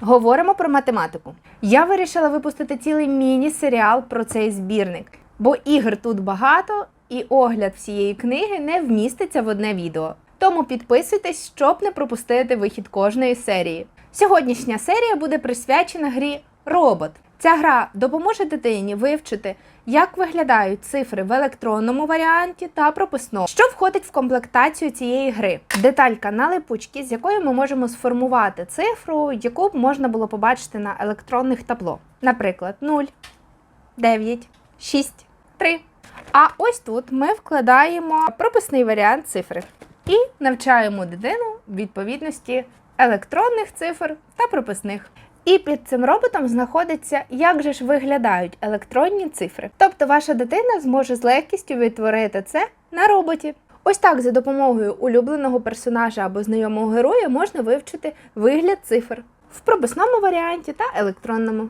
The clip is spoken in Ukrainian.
Говоримо про математику. Я вирішила випустити цілий міні-серіал про цей збірник, бо ігр тут багато, і огляд всієї книги не вміститься в одне відео. Тому підписуйтесь, щоб не пропустити вихід кожної серії. Сьогоднішня серія буде присвячена грі Робот. Ця гра допоможе дитині вивчити, як виглядають цифри в електронному варіанті та прописному, що входить в комплектацію цієї гри. Деталька на липучці, з якої ми можемо сформувати цифру, яку б можна було побачити на електронних табло. Наприклад, 0, 9, 6, 3. А ось тут ми вкладаємо прописний варіант цифри і навчаємо дитину відповідності електронних цифр та прописних. І під цим роботом знаходиться, як же ж виглядають електронні цифри. Тобто ваша дитина зможе з легкістю відтворити це на роботі. Ось так за допомогою улюбленого персонажа або знайомого героя можна вивчити вигляд цифр в прописному варіанті та електронному.